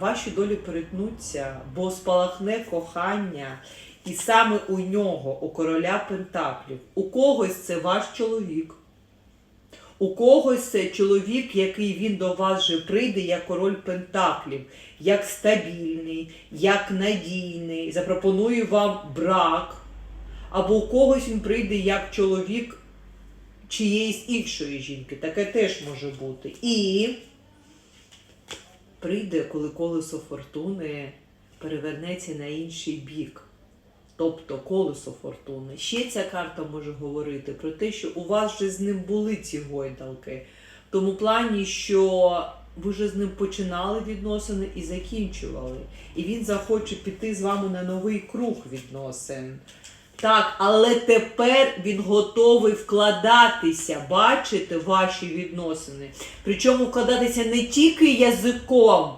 ваші долі перетнуться, бо спалахне кохання, і саме у нього, у короля Пентаклів, у когось це ваш чоловік. У когось це чоловік, який він до вас же прийде як король Пентаклів, як стабільний, як надійний, запропонує вам брак. Або у когось він прийде як чоловік чиєїсь іншої жінки. Таке теж може бути. І прийде, коли колесо фортуни перевернеться на інший бік. Тобто колесо фортуни. Ще ця карта може говорити про те, що у вас вже з ним були ці гойдалки. В тому плані, що ви вже з ним починали відносини і закінчували. І він захоче піти з вами на новий круг відносин. Так, але тепер він готовий вкладатися, бачите, ваші відносини. Причому вкладатися не тільки язиком,